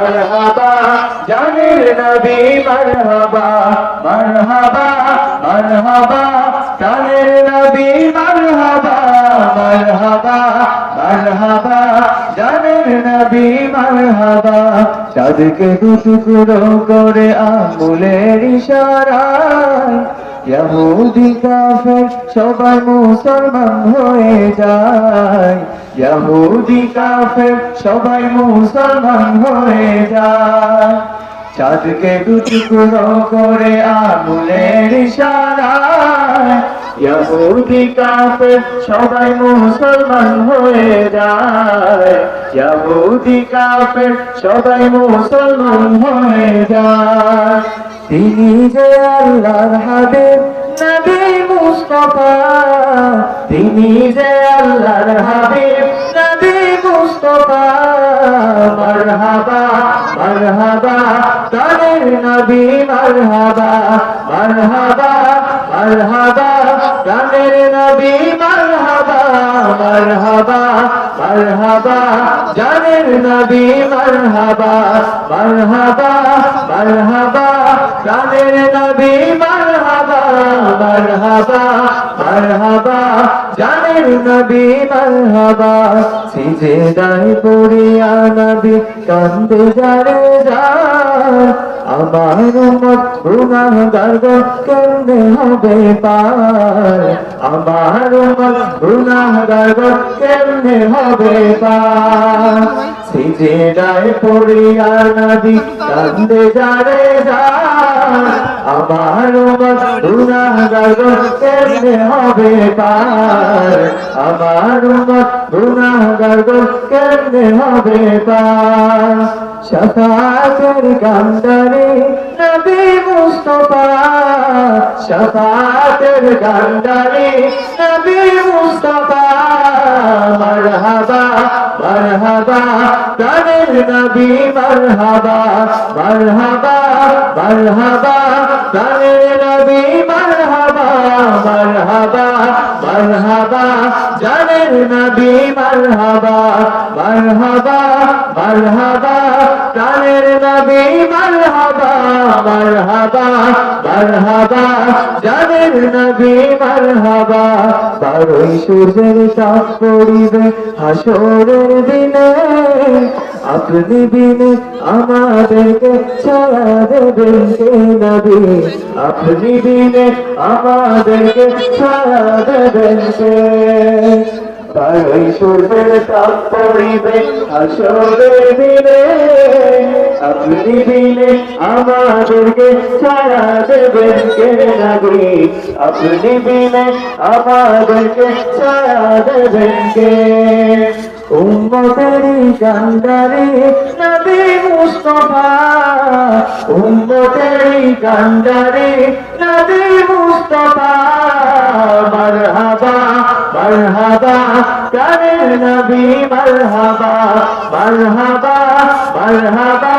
মারহাবা, জানের নবী মারহাবা মারহাবা মারহাবা, জানের নবী মারহাবা মারহাবা মারহাবা, জানের নবী মারহাবা। চাঁদকে দুটুকরো করে আঙুলের ইশারায় ইহুদি কাফের সবাই মুসলমান হয়ে যায়। ইহুদি কাফের, সবাই মুসলমান হয়ে যায়। চাঁদকে দুটুকরো করে আঙুলের ইশারায়। কাফের, সবাই মুসলমান হয়ে যায়। ইহুদি কাফের, সবাই মুসলমান হয়ে যায়। তিনি যে আল্লাহর হাবিব, নবী মুস্তাফা। তিনি যে আল্লাহর মুস্তাফা মারহাবা মারহাবা, তাদের নবী মারহাবা মারহাবা মারহাবা, তাদের নবী মারহাবা মারহাবা মারহাবা জানের নবী মারহাবা মারহাবা মারহাবা জানের নবী মারহাবা মারহাবা মারহাবা জানের নবী মারহাবা সিজে দাই পড়িয়া নবী কান্দে যারে যায় আমার মত গুনাহগার গো, কেমনে হবে পার? আমার মত গুনাহগার গো, কেমনে হবে পার? সিজে দাই পড়িয়া নবী কান্দে যারে যায় আমার মত গুনাহগার গো কেমনে হবে পার আমার মত গুনাহগার গো কেমনে হবে পার শফাতের কান্দারে নবী মুস্তফা শফাতের কান্দারে নবী মুস্তফা, মারহাবা মারহাবা তাদের নবী মারহাবা মারহাবা মারহাবা তাদের নবী মারহাবা মারহাবা মারহাবা। জানের নবী মারহাবা মারহাবা মারহাবা। জানের নবী মারহাবা মারহাবা মারহাবা। জানের নবী মারহাবা, বারোই সূর্যের চাপ পড়িবে হাসরের দিনে। আপনি বিনে আমাদেরকে ছায়া দেবেন কে নবী? আপনি বিনে আমাদেরকে ছায়া দেবেন কে? আপনি বিনে আমাদেরকে ছায়া দেবেন কে নবী? আপনি বিনে আমাদেরকে ছায়া দেবেন কে? উম্মতেরি কান্দারে নবী মুস্তফা। উম্মতেরি কান্দারে নবী মুস্তফা। মারহাবা মারহাবা কানের নবী মারহাবা। মারহাবা মারহাবা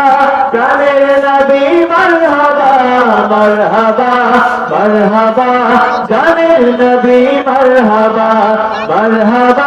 কানের নবী মারহাবা। মারহাবা মারহাবা জানের নবী মারহাবা। মারহাবা